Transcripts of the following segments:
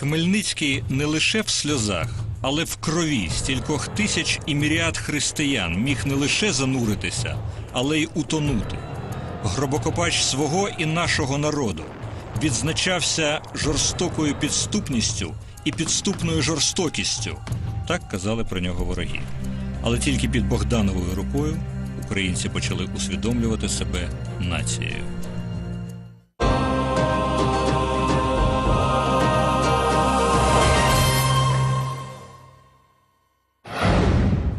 Хмельницький не лише в сльозах, але в крові стількох тисяч і міріад християн міг не лише зануритися, але й утонути. Гробокопач свого і нашого народу відзначався жорстокою підступністю і підступною жорстокістю. Так казали про нього вороги. Але тільки під Богдановою рукою українці почали усвідомлювати себе нацією.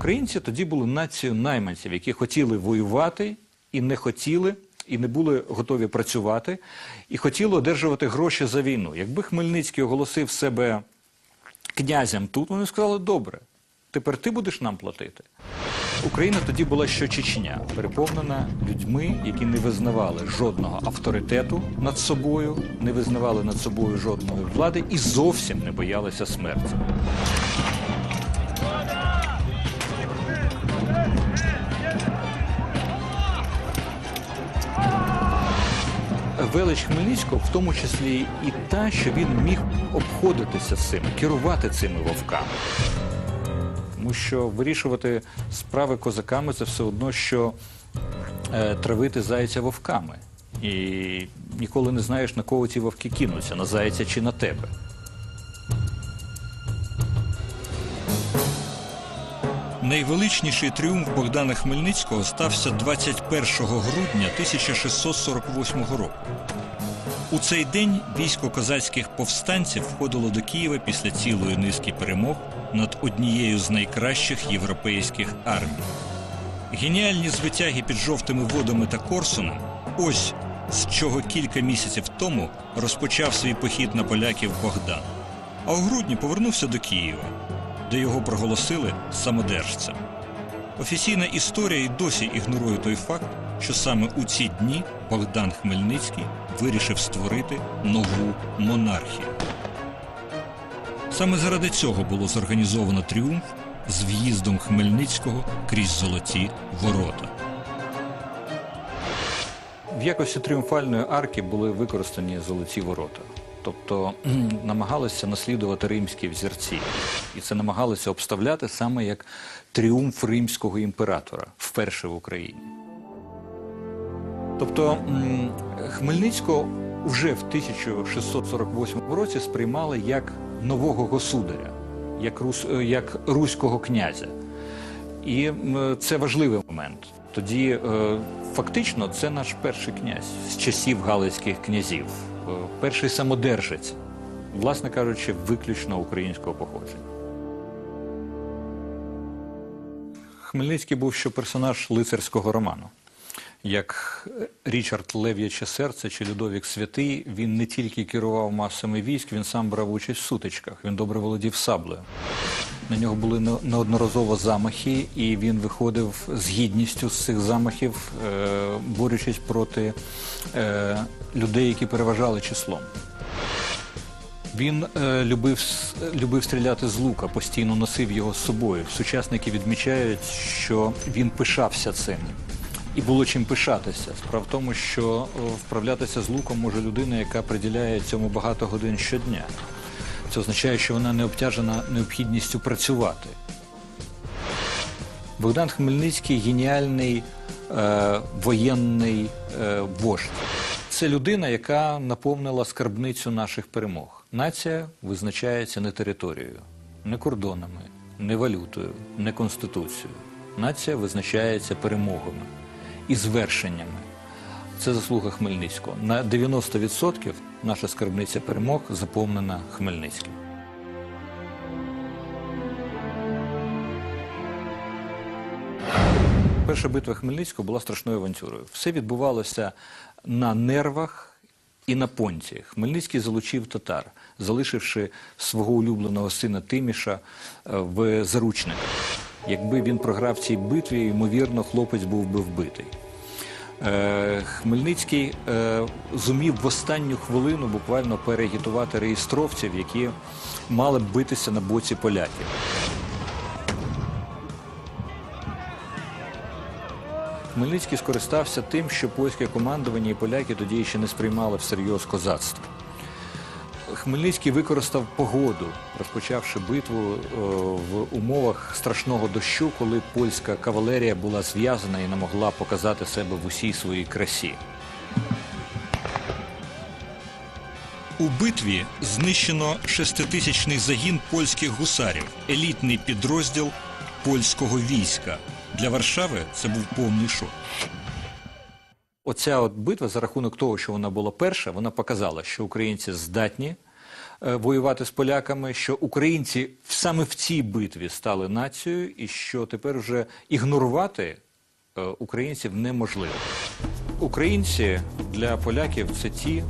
Українці тоді були нацією найманців, які хотіли воювати і не хотіли, і не були готові працювати, і хотіли одержувати гроші за війну. Якби Хмельницький оголосив себе князем тут, вони сказали, добре, тепер ти будеш нам платити. Україна тоді була що Чечня, переповнена людьми, які не визнавали жодного авторитету над собою, не визнавали над собою жодної влади і зовсім не боялися смерті. Велич Хмельницького, в тому числі і та, що він міг обходитися з цим, керувати цими вовками. Тому що вирішувати справи козаками це все одно, що е, травити зайця вовками. І ніколи не знаєш, на кого ці вовки кинуться, на зайця чи на тебе. Найвеличніший тріумф Богдана Хмельницького стався 21 грудня 1648 року. У цей день військо козацьких повстанців входило до Києва після цілої низки перемог над однією з найкращих європейських армій. Геніальні звитяги під жовтими водами та Корсуном ось з чого кілька місяців тому розпочав свій похід на поляків Богдан. А у грудні повернувся до Києва, де його проголосили самодержцем. Офіційна історія й досі ігнорує той факт, що саме у ці дні Богдан Хмельницький вирішив створити нову монархію. Саме заради цього було зорганізовано тріумф з в'їздом Хмельницького крізь золоті ворота. В якості тріумфальної арки були використані золоті ворота. Тобто намагалися наслідувати римські взірці. І це намагалися обставляти саме як тріумф римського імператора вперше в Україні. Тобто Хмельницького вже в 1648 році сприймали як нового государя, як, рус, е, як руського князя. І це важливий момент. Тоді е, фактично це наш перший князь з часів галицьких князів, е, перший самодержець, власне кажучи, виключно українського походження. Хмельницький був що персонаж лицарського роману. Як Річард Лев'яче серце чи Людовік Святий, він не тільки керував масами військ, він сам брав участь в сутичках, він добре володів саблею. На нього були неодноразово замахи, і він виходив з гідністю з цих замахів, е, борючись проти е, людей, які переважали числом. Він е, любив, любив стріляти з лука, постійно носив його з собою. Сучасники відмічають, що він пишався цим. І було чим пишатися. Справа в тому, що вправлятися з луком може людина, яка приділяє цьому багато годин щодня. Це означає, що вона не обтяжена необхідністю працювати. Богдан Хмельницький геніальний е, воєнний е, вождь. Це людина, яка наповнила скарбницю наших перемог. Нація визначається не територією, не кордонами, не валютою, не конституцією. Нація визначається перемогами і звершеннями. Це заслуга Хмельницького. На 90% наша скарбниця перемог заповнена Хмельницьким. Перша битва Хмельницького була страшною авантюрою. Все відбувалося на нервах і на понті. Хмельницький залучив татар, залишивши свого улюбленого сина Тиміша е, в заручниках. Якби він програв цій битві, ймовірно, хлопець був би вбитий. Е, Хмельницький е, зумів в останню хвилину буквально переагітувати реєстровців, які мали б битися на боці поляків. Хмельницький скористався тим, що польське командування і поляки тоді ще не сприймали всерйоз козацтво. Хмельницький використав погоду, розпочавши битву е, в умовах страшного дощу, коли польська кавалерія була зв'язана і не могла показати себе в усій своїй красі. У битві знищено шеститисячний загін польських гусарів, елітний підрозділ польського війська. Для Варшави це був повний шок. Оця от битва, за рахунок того, що вона була перша, вона показала, що українці здатні воювати з поляками, що українці саме в цій битві стали нацією, і що тепер вже ігнорувати е, українців неможливо. Українці для поляків це ті, е,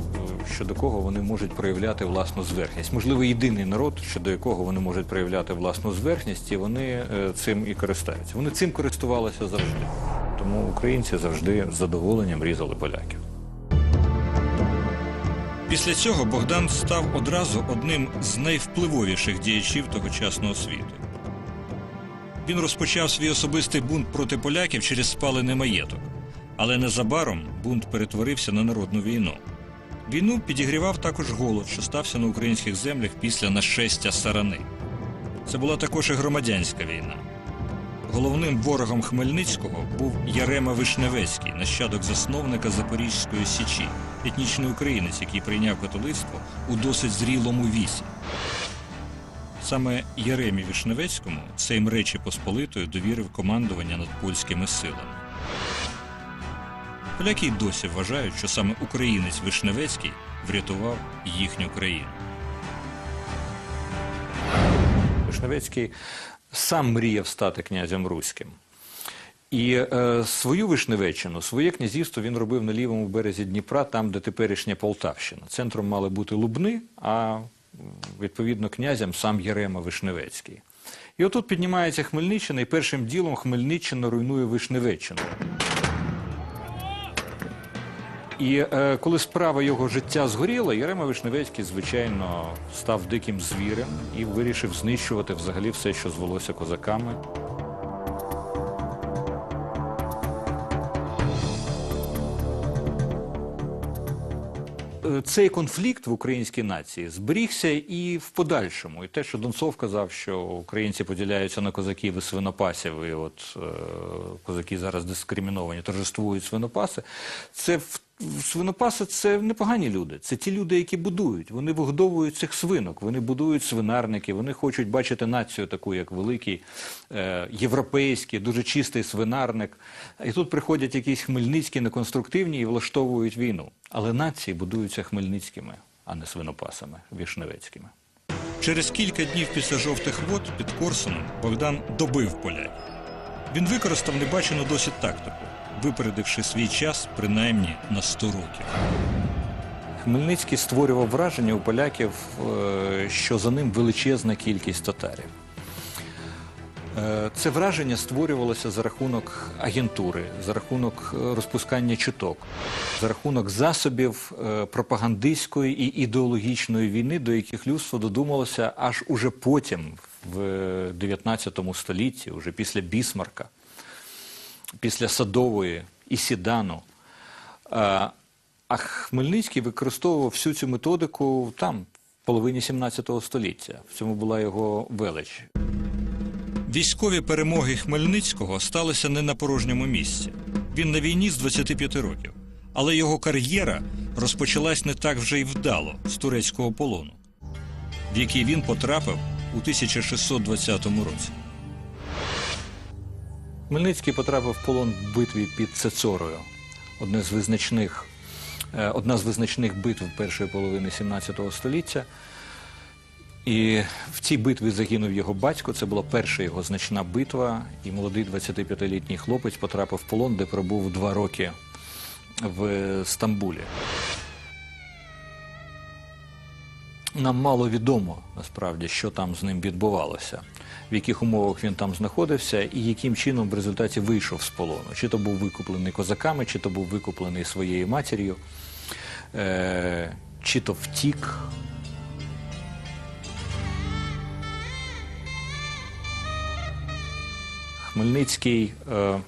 щодо кого вони можуть проявляти власну зверхність. Можливо, єдиний народ, щодо якого вони можуть проявляти власну зверхність, і вони е, цим і користаються. Вони цим користувалися завжди. Тому українці завжди з задоволенням різали поляків. Після цього Богдан став одразу одним з найвпливовіших діячів тогочасного світу. Він розпочав свій особистий бунт проти поляків через спалений маєток. Але незабаром бунт перетворився на народну війну. Війну підігрівав також голод, що стався на українських землях після нашестя сарани. Це була також і громадянська війна. Головним ворогом Хмельницького був Ярема Вишневецький, нащадок засновника Запорізької Січі, етнічний українець, який прийняв католицтво у досить зрілому віці. Саме Яремі Вишневецькому Сейм Речі Посполитої довірив командування над польськими силами. Поляки досі вважають, що саме українець Вишневецький врятував їхню країну. Вишневецький сам мріяв стати князем руським. І е, свою Вишневеччину, своє князівство він робив на лівому березі Дніпра, там, де теперішня Полтавщина. Центром мали бути Лубни, а відповідно князям сам Єрема Вишневецький. І отут піднімається Хмельниччина, і першим ділом Хмельниччина руйнує Вишневеччину. І е, коли справа його життя згоріла, Єрема Вишневецький, звичайно, став диким звірем і вирішив знищувати взагалі все, що звелося козаками. Е, Цей конфлікт в українській нації зберігся і в подальшому. І те, що Донцов казав, що українці поділяються на козаків і свинопасів, і от е, козаки зараз дискриміновані, торжествують свинопаси, це в Свинопаси це непогані люди. Це ті люди, які будують. Вони вигодовують цих свинок, вони будують свинарники, вони хочуть бачити націю таку, як великий е, європейський, дуже чистий свинарник. І тут приходять якісь хмельницькі, неконструктивні і влаштовують війну. Але нації будуються хмельницькими, а не свинопасами вішневецькими. Через кілька днів після жовтих вод під Корсуном Богдан добив поляків. Він використав небачену досить тактику випередивши свій час принаймні на 100 років. Хмельницький створював враження у поляків, е, що за ним величезна кількість татарів. Е, це враження створювалося за рахунок агентури, за рахунок е, розпускання чуток, за рахунок засобів пропагандистської і ідеологічної війни, до яких людство додумалося аж уже потім, в 19 столітті, уже після Бісмарка після Садової і Сідану. А Хмельницький використовував всю цю методику там, в половині 17 століття. В цьому була його велич. Військові перемоги Хмельницького сталися не на порожньому місці. Він на війні з 25 років. Але його кар'єра розпочалась не так вже й вдало з турецького полону, в який він потрапив у 1620 році. Хмельницький потрапив в полон в битві під Цецорою. Одне з визначних, е, одна з визначних битв першої половини 17 століття. І в цій битві загинув його батько. Це була перша його значна битва. І молодий 25-літній хлопець потрапив в полон, де пробув два роки в Стамбулі. Нам мало відомо насправді, що там з ним відбувалося, в яких умовах він там знаходився, і яким чином в результаті вийшов з полону. Чи то був викуплений козаками, чи то був викуплений своєю матір'ю, е- чи то втік. Хмельницький е-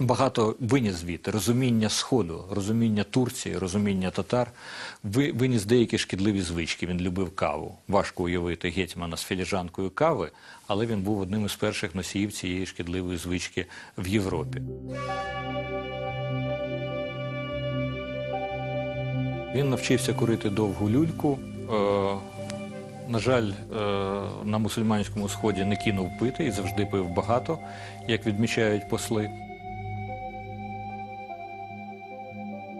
багато виніс звідти розуміння Сходу, розуміння Турції, розуміння татар, ви- виніс деякі шкідливі звички. Він любив каву. Важко уявити гетьмана з філіжанкою кави, але він був одним із перших носіїв цієї шкідливої звички в Європі. Він навчився курити довгу люльку. Е, на жаль, е, на мусульманському сході не кинув пити і завжди пив багато, як відмічають посли.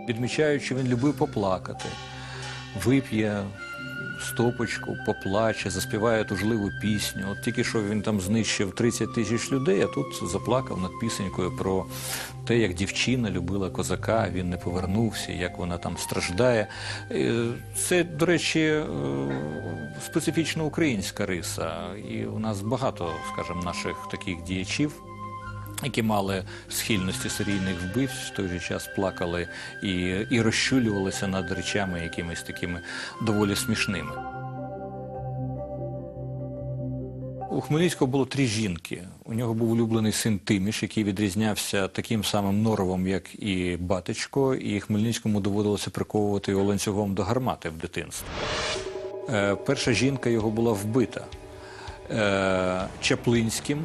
Відмічають, що він любив поплакати, вип'є стопочку, поплаче, заспіває тужливу пісню. От тільки що він там знищив 30 тисяч людей, а тут заплакав над пісенькою про те, як дівчина любила козака, він не повернувся, як вона там страждає. Е, Це, до речі, е, специфічно українська риса. І у нас багато, скажімо, наших таких діячів які мали схильності серійних вбивць, в той же час плакали і, і розчулювалися над речами якимись такими доволі смішними. У Хмельницького було три жінки. У нього був улюблений син Тиміш, який відрізнявся таким самим норовом, як і батечко, і Хмельницькому доводилося приковувати його ланцюгом до гармати в дитинстві. Е, перша жінка його була вбита е, Чаплинським,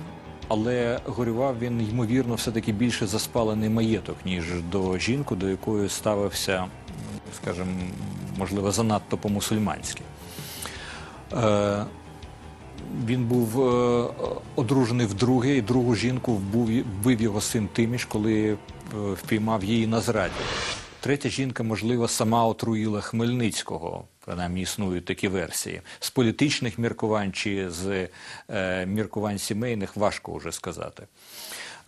але горював він, ймовірно, все-таки більше за спалений маєток, ніж до жінки, до якої ставився, скажімо, можливо, занадто по-мусульманськи. Е, він був е, одружений вдруге, і другу жінку вбув, вбив його син Тиміш, коли е, впіймав її на зраді. Третя жінка, можливо, сама отруїла Хмельницького. Принаймні існують такі версії. З політичних міркувань чи з е, міркувань сімейних важко вже сказати.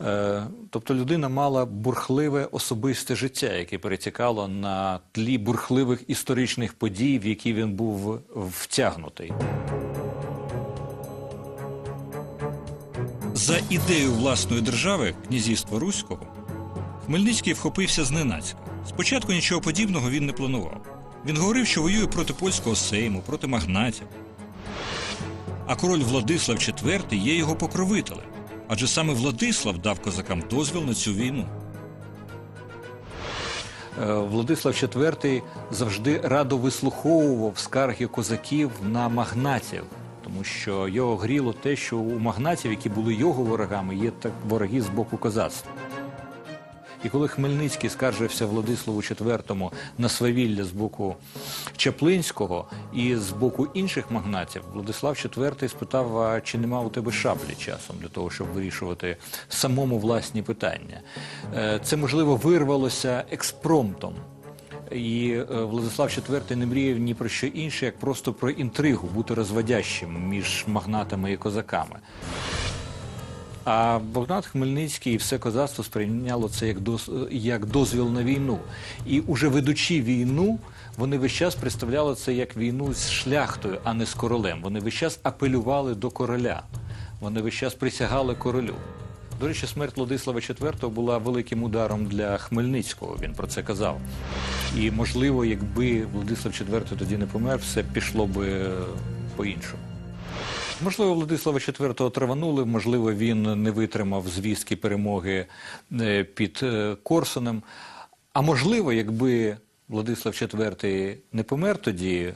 Е, тобто людина мала бурхливе особисте життя, яке перетікало на тлі бурхливих історичних подій, в які він був втягнутий. За ідею власної держави, князівства Руського, Хмельницький вхопився зненацька. Спочатку нічого подібного він не планував. Він говорив, що воює проти польського сейму, проти магнатів. А король Владислав IV є його покровителем, адже саме Владислав дав козакам дозвіл на цю війну. Е, Владислав IV завжди радо вислуховував скарги козаків на магнатів, тому що його гріло те, що у магнатів, які були його ворогами, є так вороги з боку козацтва. І коли Хмельницький скаржився Владиславу IV на свавілля з боку Чаплинського і з боку інших магнатів, Владислав IV спитав, а чи нема у тебе шаблі часом для того, щоб вирішувати самому власні питання. Е, Це, можливо, вирвалося експромтом. І е, Владислав IV не мріяв ні про що інше, як просто про інтригу, бути розводящим між магнатами і козаками. А Богдан Хмельницький і все козацтво сприйняло це як, доз, як дозвіл на війну. І уже ведучи війну, вони весь час представляли це як війну з шляхтою, а не з королем. Вони весь час апелювали до короля. Вони весь час присягали королю. До речі, смерть Владислава IV була великим ударом для Хмельницького. Він про це казав. І можливо, якби Владислав IV тоді не помер, все пішло би по-іншому. Можливо, Владислава IV траванули, можливо, він не витримав звістки перемоги е, під е, А можливо, якби Владислав IV не помер тоді, е,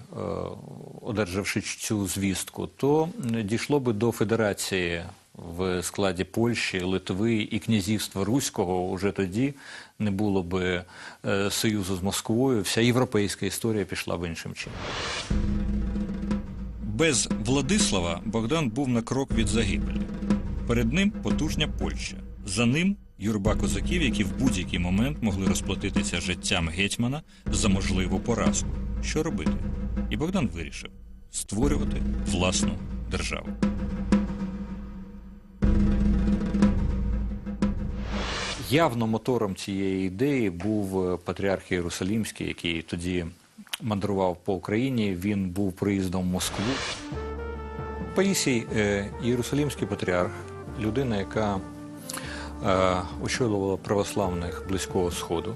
одержавши цю звістку, то дійшло би до федерації в складі Польщі, Литви і князівства Руського. Уже тоді не було би союзу з Москвою. Вся європейська історія пішла б іншим чином. Без Владислава Богдан був на крок від загибелі. Перед ним потужня Польща. За ним юрба козаків, які в будь-який момент могли розплатитися життям гетьмана за можливу поразку. Що робити? І Богдан вирішив створювати власну державу. Явно мотором цієї ідеї був е, патріарх Єрусалімський, який тоді мандрував по Україні. Він був приїздом в Москву. Паїсій е, Єрусалімський патріарх, людина, яка е, очолювала православних Близького Сходу.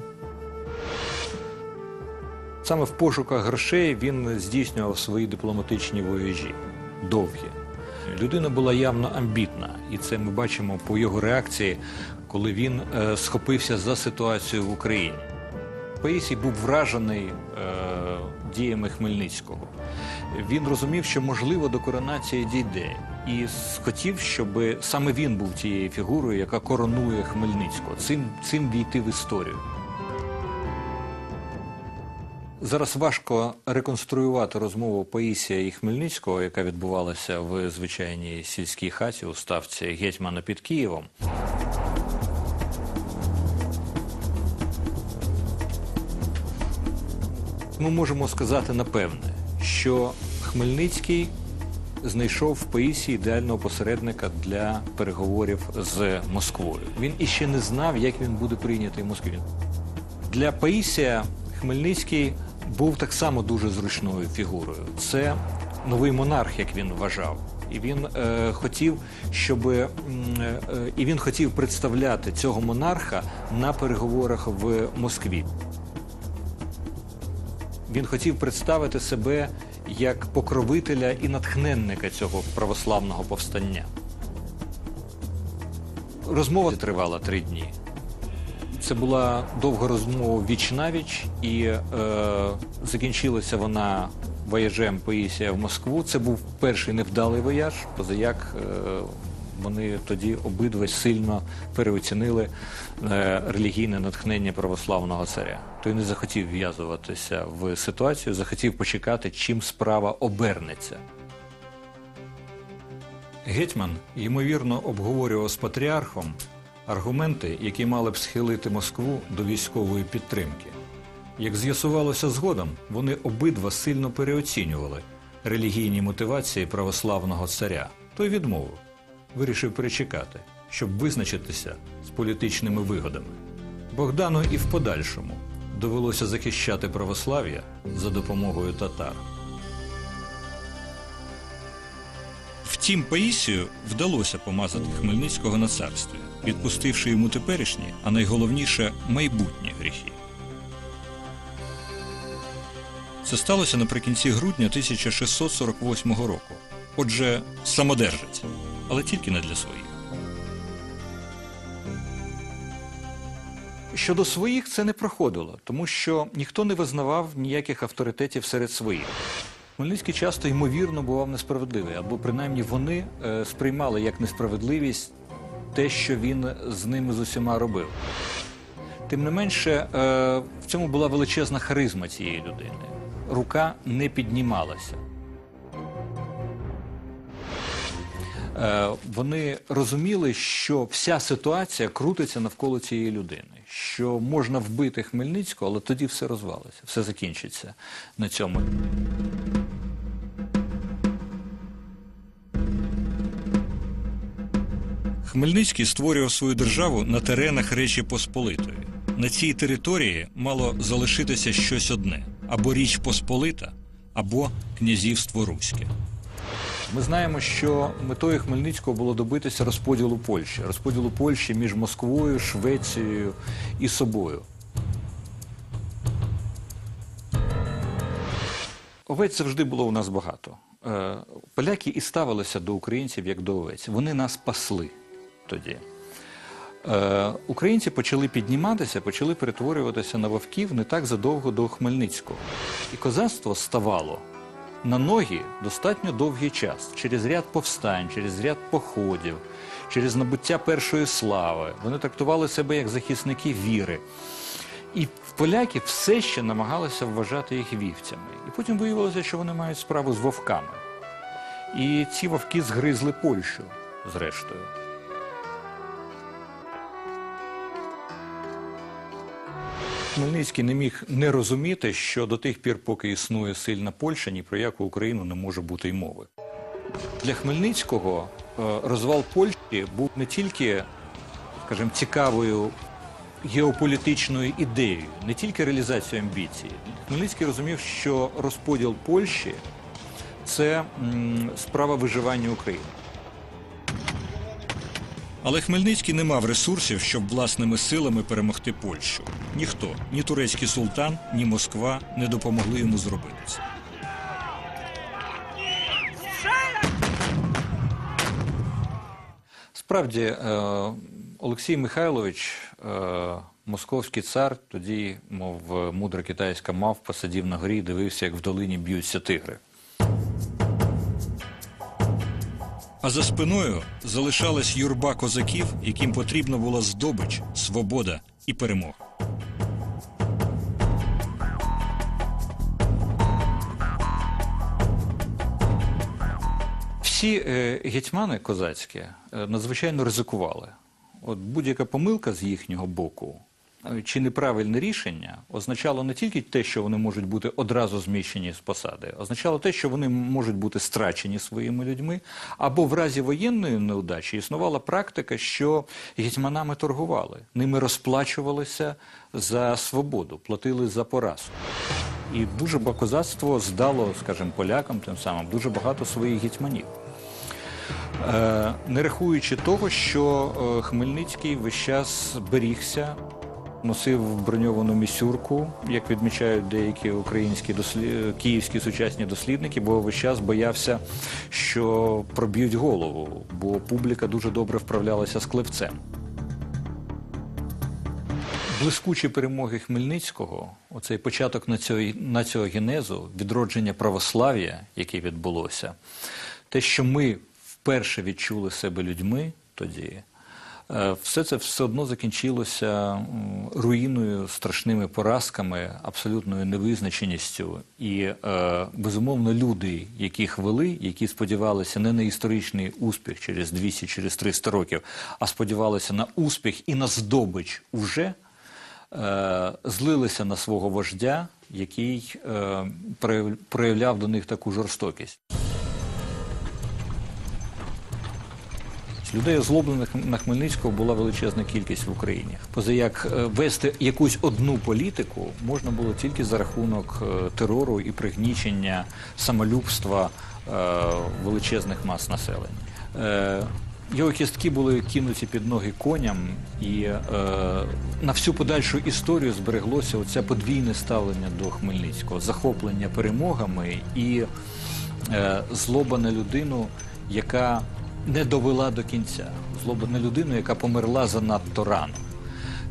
Саме в пошуках грошей він здійснював свої дипломатичні вояжі довгі. Людина була явно амбітна, і це ми бачимо по його реакції, коли він е, схопився за ситуацію в Україні. Паїсій був вражений е, діями Хмельницького. Він розумів, що можливо до коронації дійде, і хотів, щоб саме він був тією фігурою, яка коронує Хмельницького, цим, цим війти в історію. Зараз важко реконструювати розмову Паїсія і Хмельницького, яка відбувалася в звичайній сільській хаті у ставці гетьмана під Києвом. Ми можемо сказати напевне, що Хмельницький знайшов в Паїсі ідеального посередника для переговорів з Москвою. Він іще не знав, як він буде прийнятий в Москві. Для Паїсія Хмельницький був так само дуже зручною фігурою. Це новий монарх, як він вважав. І він е, хотів, щоб е, і він хотів представляти цього монарха на переговорах в Москві. Він хотів представити себе як покровителя і натхненника цього православного повстання. Розмова тривала три дні. Це була довга розмова віч навіч, і е, закінчилася вона вояжем Паїсія в Москву. Це був перший невдалий вояж, позаяк е, вони тоді обидва сильно переоцінили е, релігійне натхнення православного царя. Той не захотів в'язуватися в ситуацію, захотів почекати, чим справа обернеться. Гетьман, ймовірно, обговорював з патріархом аргументи, які мали б схилити Москву до військової підтримки. Як з'ясувалося згодом, вони обидва сильно переоцінювали релігійні мотивації православного царя. Той відмовив, вирішив перечекати, щоб визначитися з політичними вигодами. Богдану і в подальшому довелося захищати православ'я за допомогою татар. Втім, Паїсію вдалося помазати Хмельницького на царстві, відпустивши йому теперішні, а найголовніше майбутні гріхи. Це сталося наприкінці грудня 1648 року. Отже, самодержець, але тільки не для своїх. Щодо своїх це не проходило, тому що ніхто не визнавав ніяких авторитетів серед своїх. Хмельницький часто ймовірно бував несправедливий, або принаймні вони е, сприймали як несправедливість те, що він з ними з усіма робив. Тим не менше, е, в цьому була величезна харизма цієї людини. Рука не піднімалася. Вони розуміли, що вся ситуація крутиться навколо цієї людини, що можна вбити Хмельницького, але тоді все розвалиться, все закінчиться на цьому. Хмельницький створював свою державу на теренах Речі Посполитої. На цій території мало залишитися щось одне: або Річ Посполита, або князівство Руське. Ми знаємо, що метою Хмельницького було добитися розподілу Польщі, розподілу Польщі між Москвою, Швецією і собою. Овець завжди було у нас багато. Е, Поляки і ставилися до українців як до овець. Вони нас пасли тоді. Е, Українці почали підніматися, почали перетворюватися на вовків не так задовго до Хмельницького. І козацтво ставало на ноги достатньо довгий час через ряд повстань, через ряд походів, через набуття першої слави. Вони трактували себе як захисники віри. І поляки все ще намагалися вважати їх вівцями. І потім виявилося, що вони мають справу з вовками. І ці вовки згризли Польщу, зрештою. Хмельницький не міг не розуміти, що до тих пір, поки існує сильна Польща, ні про яку Україну не може бути й мови. Для Хмельницького е, розвал Польщі був не тільки, скажімо, цікавою геополітичною ідеєю, не тільки реалізацією амбіцій. Хмельницький розумів, що розподіл Польщі це справа виживання України. Але Хмельницький не мав ресурсів, щоб власними силами перемогти Польщу. Ніхто, ні турецький султан, ні Москва не допомогли йому зробити це. Справді, е, Олексій Михайлович, е, московський цар, тоді, мов мудра китайська мавпа, сидів на горі і дивився, як в долині б'ються тигри. А за спиною залишалась юрба козаків, яким потрібна була здобич, свобода і перемога. Всі е, гетьмани козацькі е, надзвичайно ризикували. От будь-яка помилка з їхнього боку чи неправильне рішення означало не тільки те, що вони можуть бути одразу зміщені з посади, означало те, що вони можуть бути страчені своїми людьми, або в разі воєнної неудачі існувала практика, що гетьманами торгували, ними розплачувалися за свободу, платили за поразку. І дуже козацтво здало, скажімо, полякам тим самим дуже багато своїх гетьманів. Е, не рахуючи того, що е, Хмельницький весь час берігся, носив броньовану місюрку, як відмічають деякі українські дослі... е, київські сучасні дослідники, бо весь час боявся, що проб'ють голову, бо публіка дуже добре вправлялася з кливцем. Блискучі перемоги Хмельницького, оцей початок націо- націогенезу, відродження православ'я, яке відбулося, те, що ми вперше відчули себе людьми тоді, все це все одно закінчилося руїною, страшними поразками, абсолютною невизначеністю. І, е, безумовно, люди, яких вели, які сподівалися не на історичний успіх через 200, через 300 років, а сподівалися на успіх і на здобич уже, е, злилися на свого вождя, який е, проявляв до них таку жорстокість. Людей, озлоблених на Хмельницького, була величезна кількість в Україні. Поза як е, вести якусь одну політику можна було тільки за рахунок е, терору і пригнічення самолюбства е, величезних мас населення. Його кістки були кинуті під ноги коням, і е, на всю подальшу історію збереглося оце подвійне ставлення до Хмельницького, захоплення перемогами і е, злоба на людину, яка не довела до кінця, злоба на людину, яка померла занадто рано.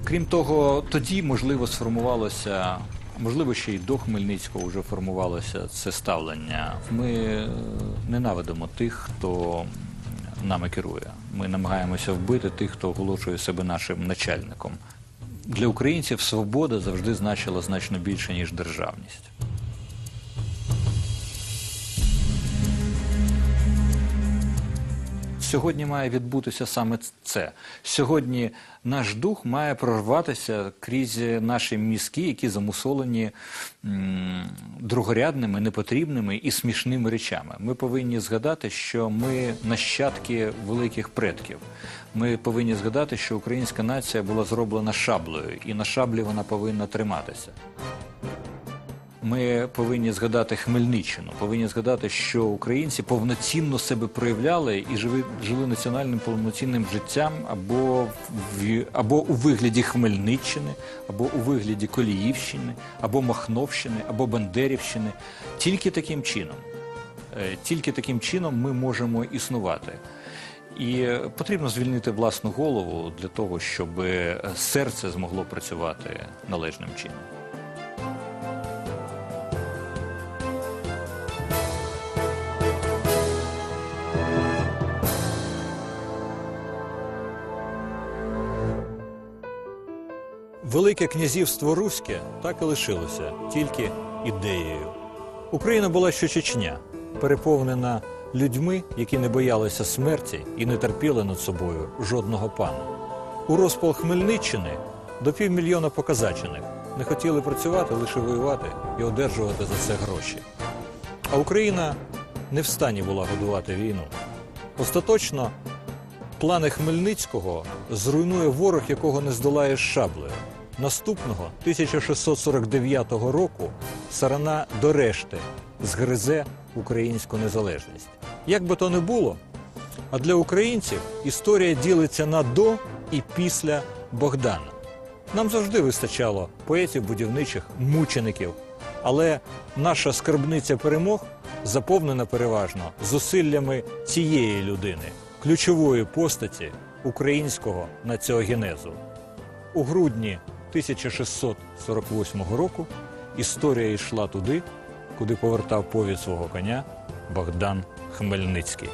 Крім того, тоді, можливо, сформувалося, можливо, ще й до Хмельницького вже формувалося це ставлення. Ми е, ненавидимо тих, хто нами керує. Ми намагаємося вбити тих, хто оголошує себе нашим начальником. Для українців свобода завжди значила значно більше, ніж державність. Сьогодні має відбутися саме це. Сьогодні наш дух має прорватися крізь наші мізки, які замусолені другорядними, непотрібними і смішними речами. Ми повинні згадати, що ми нащадки великих предків. Ми повинні згадати, що українська нація була зроблена шаблею, і на шаблі вона повинна триматися. Ми повинні згадати Хмельниччину, повинні згадати, що українці повноцінно себе проявляли і жили, національним повноцінним життям або, в, або у вигляді Хмельниччини, або у вигляді Коліївщини, або Махновщини, або Бандерівщини. Тільки таким чином, е, тільки таким чином ми можемо існувати. І потрібно звільнити власну голову для того, щоб е, серце змогло працювати належним чином. Велике князівство Руське так і лишилося тільки ідеєю. Україна була що Чечня, переповнена людьми, які не боялися смерті і не терпіли над собою жодного пана. У розпал Хмельниччини до півмільйона показачених не хотіли працювати, лише воювати і одержувати за це гроші. А Україна не в стані була годувати війну. Остаточно Плани Хмельницького зруйнує ворог, якого не здолаєш шаблею. Наступного 1649 року Сарана до решти згризе українську незалежність. Як би то не було, а для українців історія ділиться на до і після Богдана. Нам завжди вистачало поетів, будівничих, мучеників, але наша скарбниця перемог заповнена переважно зусиллями цієї людини, ключової постаті, українського націогенезу. У грудні 1648 року історія йшла туди, куди повертав повід свого коня Богдан Хмельницький.